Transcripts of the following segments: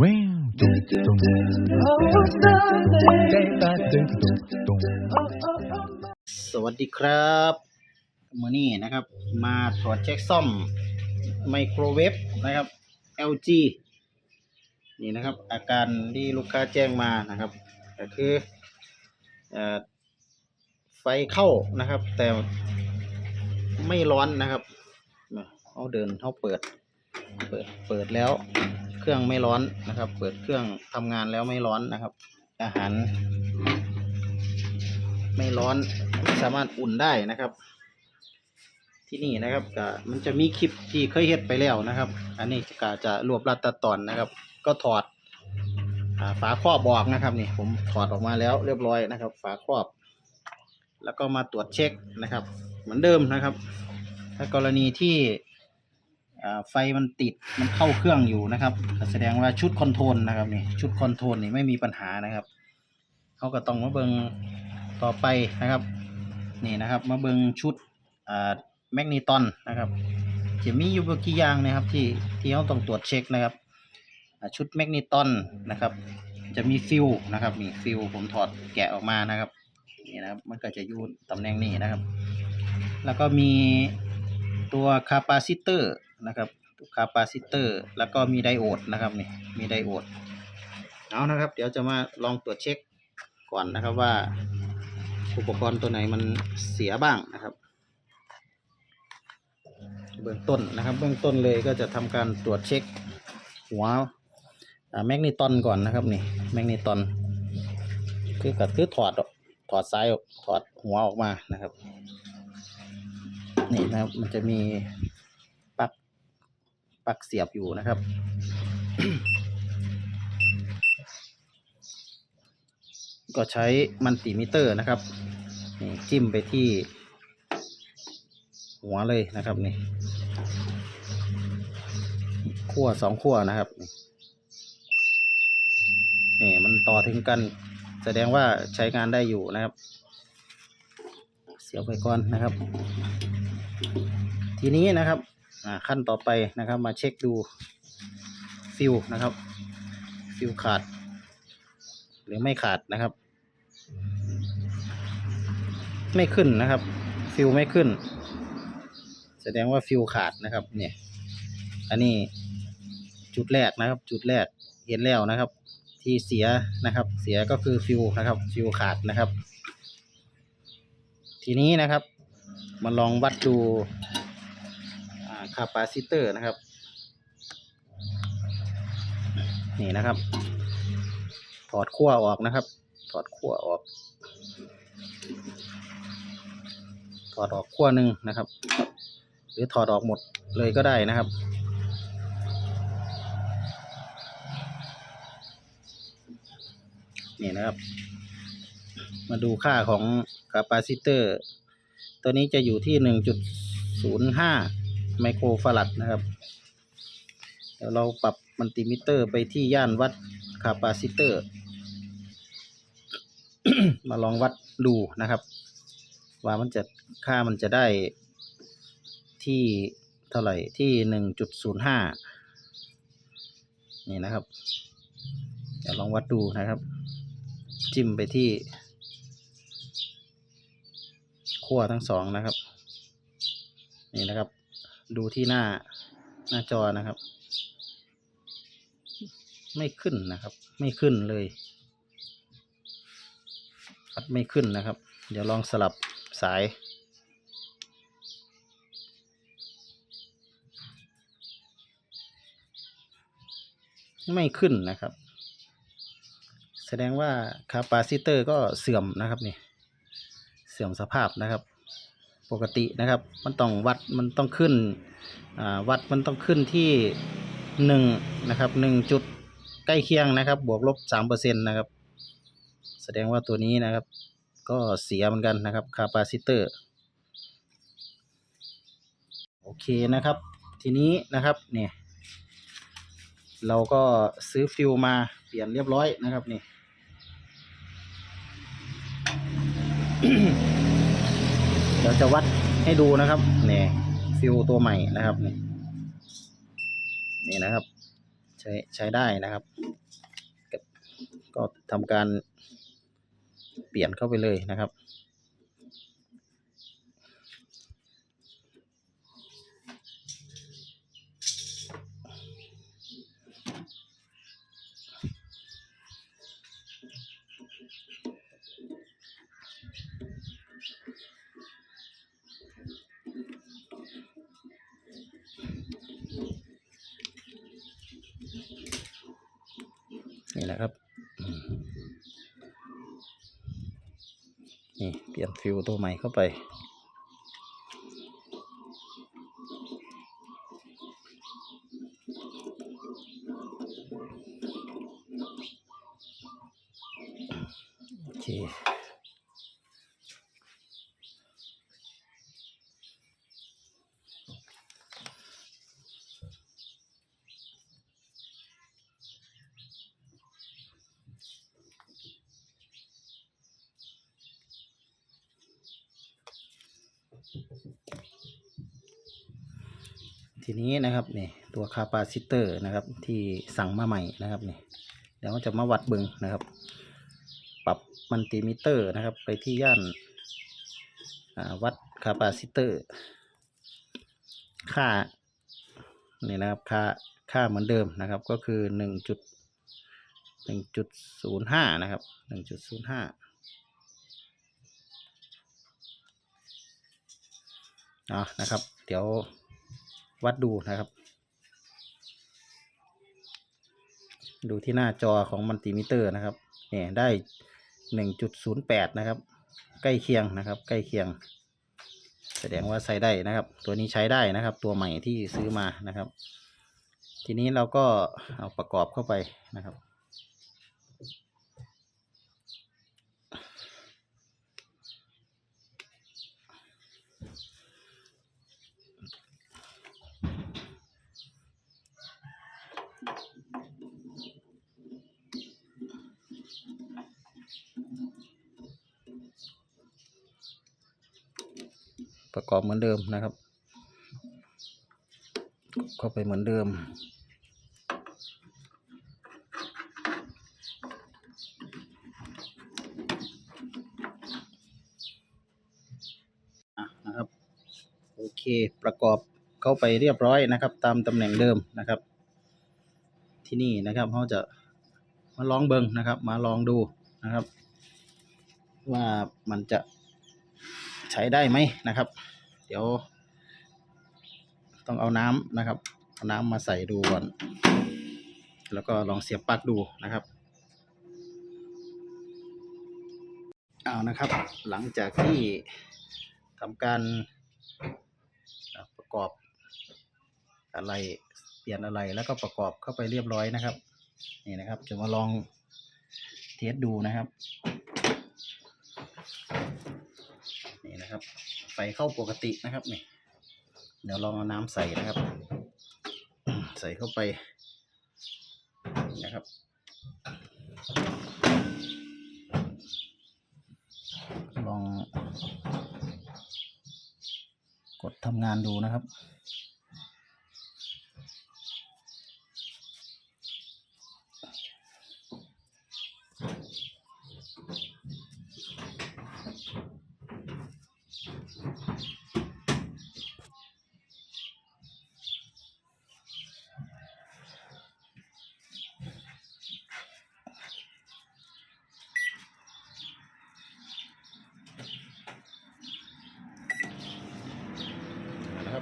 ตุ้งตุ้งตุ้งสวัสดีครับมื่อนี้นะครับ มาตรวจเช็คซ่อมไมโครเวฟนะครับ LG นี่นะครับ อาการที่ลูกค้าแจ้งมานะครับ ก็คือไฟเข้านะครับ แต่ไม่ร้อนนะครับเขาเดินเขาเปิด เปิด เปิดแล้ว รื่องไม่ร้อนนะครับ เปิดเครื่องทำงานแล้วไม่ร้อนนะครับ อาหาร ไม่ร้อนสามารถอุ่นได้นะครับ ที่นี่นะครับก็มันจะมีคลิปที่เคยเฮ็ดไปแล้วนะครับ อันนี้ก็จะรวบรัดตัดตอนนะครับ ก็ถอดฝาครอบออกนะครับนี่ผมถอดออกมาแล้วเรียบร้อยนะครับ ฝาครอบ แล้วก็มาตรวจเช็คนะครับ เหมือนเดิมนะครับ ถ้ากรณีที่ ไฟมันติดมันเข้าเครื่องอยู่นะครับ แสดงว่าชุดคอนโทรลนะครับนี่ชุดคอนโทรลนี่ไม่มีปัญหานะครับเขาก็ต้องมาเบิงต่อไปนะครับนี่นะครับ มาเบิงชุดแมกนีตอนนะครับจะมีอยู่บ่กี่อย่างนะครับที่ที่เราต้องตรวจเช็คนะครับชุดแมกนีตอนนะครับ จะมีฟิวนะครับนี่ฟิวผมถอดแกะออกมานะครับนี่นะครับมันก็จะอยู่ตำแหน่งนี้นะครับ แล้วก็มีตัวคาปาซิเตอร์ นะครับตัวคาปาซิเตอร์ แล้วก็มีไดโอดนะครับนี่มีไดโอดเอานะครับ เดี๋ยวจะมาลองตรวจเช็คก่อนนะครับว่า อุปกรณ์ตัวไหนมันเสียบ้างนะครับ เบื้องต้นนะครับ เบื้องต้นเลยก็จะทำการตรวจเช็คหัวแมกนีตอนก่อนนะครับนี่แมกนีตอนคือกัดคือถอดออกถอดซ้ายออกถอดหัวออกมานะครับ นี่นะครับมันจะมี ปักเสียบอยู่นะครับ ก็ใช้มันติมิเตอร์นะครับนี่จิ้มไปที่ หัวเลยนะครับนี่ขั้วสองขั้วนะครับนี่มันต่อถึงกันแสดงว่าใช้งานได้อยู่นะครับ เสียบไปก่อนนะครับ ทีนี้นะครับ ขั้นต่อไปนะครับ มาเช็คดูฟิวนะครับ ฟิวขาด หรือไม่ขาดนะครับ ไม่ขึ้นนะครับ ฟิวไม่ขึ้น แสดงว่าฟิวขาดนะครับ เนี่ย อันนี้จุดแรกนะครับ จุดแรกเห็นแล้วนะครับ ที่เสียนะครับ เสียก็คือฟิวนะครับ ฟิวขาดนะครับ ทีนี้นะครับ มาลองวัดดู คาปาซิเตอร์นะครับ นี่นะครับ ถอดขั้วออกนะครับ ถอดขั้วออก ถอดออกขั้วหนึ่งนะครับ หรือถอดออกหมดเลยก็ได้นะครับนี่นะครับ มาดูค่าของคาปาซิเตอร์ ตัวนี้จะอยู่ที่หนึ่งจุดศูนย์ห้า ไมโครฟารัดนะครับ เดี๋ยวเราปรับมัลติมิเตอร์ไปที่ย่านวัดคาปาซิเตอร์ มาลองวัดดูนะครับ ว่ามันจะค่ามันจะได้ที่เท่าไหร่ที่หนึ่งจุดศูนย์ห้านี่นะครับเดี๋ยวลองวัดดูนะครับ จิ้มไปที่ขั้วทั้งสองนะครับ นี่นะครับ ดูที่หน้าหน้าจอนะครับ ไม่ขึ้นนะครับ ไม่ขึ้นเลยวัดไม่ขึ้นนะครับ เดี๋ยวลองสลับสาย ไม่ขึ้นนะครับ แสดงว่าคาปาซิเตอร์ก็เสื่อมนะครับนี่เสื่อมสภาพนะครับ ปกตินะครับ มันต้องวัดมันต้องขึ้นวัดมันต้องขึ้นที่หนึ่งนะครับหนึ่งจุดใกล้เคียงนะครับ บวกลบสามเปอร์เซ็นต์นะครับ แสดงว่าตัวนี้นะครับ ก็เสียเหมือนกันนะครับคาปาซิเตอร์โอเคนะครับ ทีนี้นะครับเนี่ยเราก็ซื้อฟิวมาเปลี่ยนเรียบร้อยนะครับนี่ ดี๋ยวจะวัดให้ดูนะครับนี่ฟิวตัวใหม่นะครับ นี่นี่นะครับ ใช้ใช้ได้นะครับ ก็ทำการเปลี่ยนเข้าไปเลยนะครับ แหละครับนี่เปลี่ยนฟิวตัวใหม่เข้าไป โอเค ทีนี้นะครับนี่ตัวคาปาซิเตอร์นะครับ ที่สั่งมาใหม่นะครับนี่เดี๋ยวเราจะมาวัดเบิงนะครับ ปรับมันติมิเตอร์นะครับ ไปที่ย่านวัดคาปาซิเตอร์ ค่านี่นะครับค่าค่าเหมือนเดิมนะครับก็คือหนึ่งจุดหนึ่งจุดศูนย์ห้านะครับหนึ่งจุดศูนย์ห้า อะนะครับ เดี๋ยววัดดูนะครับ ดูที่หน้าจอของมัลติมิเตอร์นะครับเนี่ยได้หนึ่งจุดศูนย์แปดนะครับ ใกล้เคียงนะครับ ใกล้เคียง แสดงว่าใช้ได้นะครับ ตัวนี้ใช้ได้นะครับ ตัวใหม่ที่ซื้อมานะครับ ทีนี้เราก็เอาประกอบเข้าไปนะครับ ประกอบเหมือนเดิมนะครับ เข้าไปเหมือนเดิม นะครับ โอเคประกอบเข้าไปเรียบร้อยนะครับ ตามตำแหน่งเดิมนะครับ ที่นี่นะครับเขาจะมาลองเบิงนะครับ มาลองดูนะครับ ว่ามันจะใช้ได้ไหมนะครับ เดี๋ยว ต้องเอาน้ำนะครับเอาน้ำมาใส่ดูก่อน แล้วก็ลองเสียบปลั๊กดูนะครับเอานะครับ หลังจากที่ทำการประกอบอะไรเปลี่ยนอะไรแล้วก็ประกอบเข้าไปเรียบร้อยนะครับ นี่นะครับ จะมาลองเทสดูนะครับ นี่นะครับไฟเข้าปกตินะครับนี่เดี๋ยวลองเอาน้ำใส่นะครับ ใส่เข้าไปนะครับลองกดทำงานดูนะครับ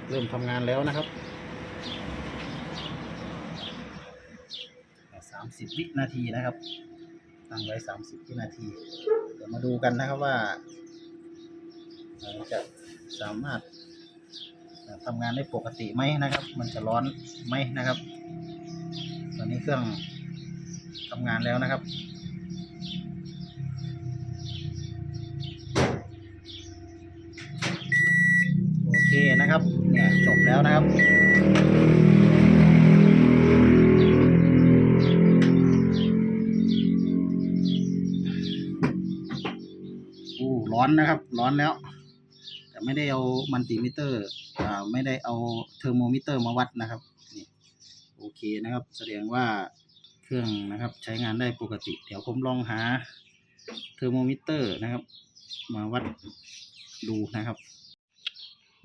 เริ่มทำงานแล้วนะครับสามสิบวินาทีนะครับตั้งไว้สามสิบวินาที เดี๋ยวมาดูกันนะครับว่าเอ่อจะสามารถทำงานได้ปกติไหมนะครับ มันจะร้อนไหมนะครับ ตอนนี้เครื่องทำงานแล้วนะครับโอเคนะครับ เนี่ยจบแล้วนะครับอู้ร้อนนะครับ ร้อนแล้ว แต่ไม่ได้เอามัลติมิเตอร์อ่าไม่ได้เอาเทอร์โมมิเตอร์มาวัดนะครับนี่โอเคนะครับ แสดงว่าเครื่องนะครับใช้งานได้ปกติ เดี๋ยวผมลองหาเทอร์โมมิเตอร์นะครับ มาวัดดูนะครับ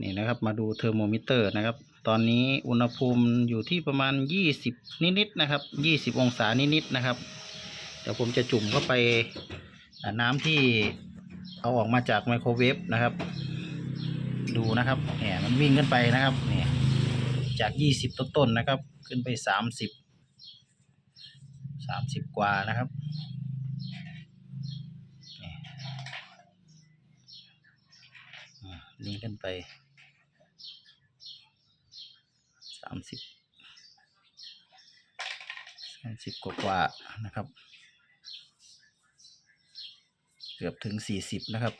นี่นะครับมาดูเทอร์โมมิเตอร์นะครับ ตอนนี้อุณหภูมิอยู่ที่ประมาณ 20 นิดๆนะครับ 20 องศานิดๆนะครับ เดี๋ยวผมจะจุ่มเข้าไปน้ำที่เอาออกมาจากไมโครเวฟนะครับ ดูนะครับเนี่ยมันวิ่งขึ้นไปนะครับเนี่ยจาก 20 ต้นๆนะครับ ขึ้นไป 30 30 กว่านะครับนี่อ่านี่ขึ้นไป 30 30กว่ากว่านะครับ เกือบถึง40นะครับ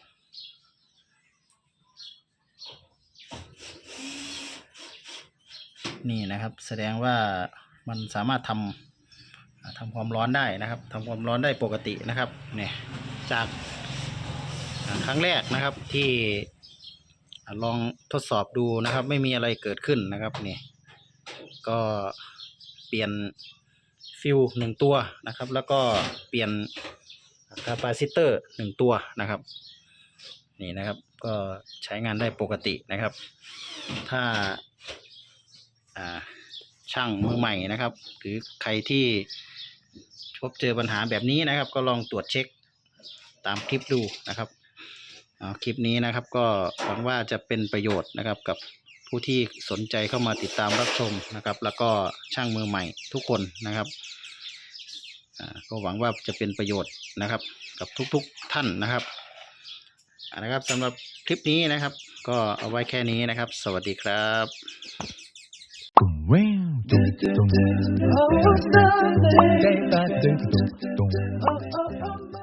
นี่นะครับแสดงว่ามันสามารถทำอ่าทำความร้อนได้นะครับทำความร้อนได้ปกตินะครับเนี่ยจากครั้งแรกนะครับที่ลองทดสอบดูนะครับ ไม่มีอะไรเกิดขึ้นนะครับนี่ ก็เปลี่ยนฟิวหนึ่งตัวนะครับ แล้วก็เปลี่ยนคาปาซิเตอร์หนึ่งตัวนะครับนี่นะครับก็ใช้งานได้ปกตินะครับ ถ้าช่างมือใหม่นะครับ หรือใครที่พบเจอปัญหาแบบนี้นะครับ ก็ลองตรวจเช็คตามคลิปดูนะครับคลิปนี้นะครับก็หวังว่าจะเป็นประโยชน์นะครับกับ ผู้ที่สนใจเข้ามาติดตามรับชมนะครับ แล้วก็ช่างมือใหม่ทุกคนนะครับอ่าก็หวังว่าจะเป็นประโยชน์นะครับ กับทุกๆท่านนะครับอ่านะครับสำหรับคลิปนี้นะครับ ก็เอาไว้แค่นี้นะครับ สวัสดีครับ Dum, wow, dum, dum. Dum, dum, dum, dum.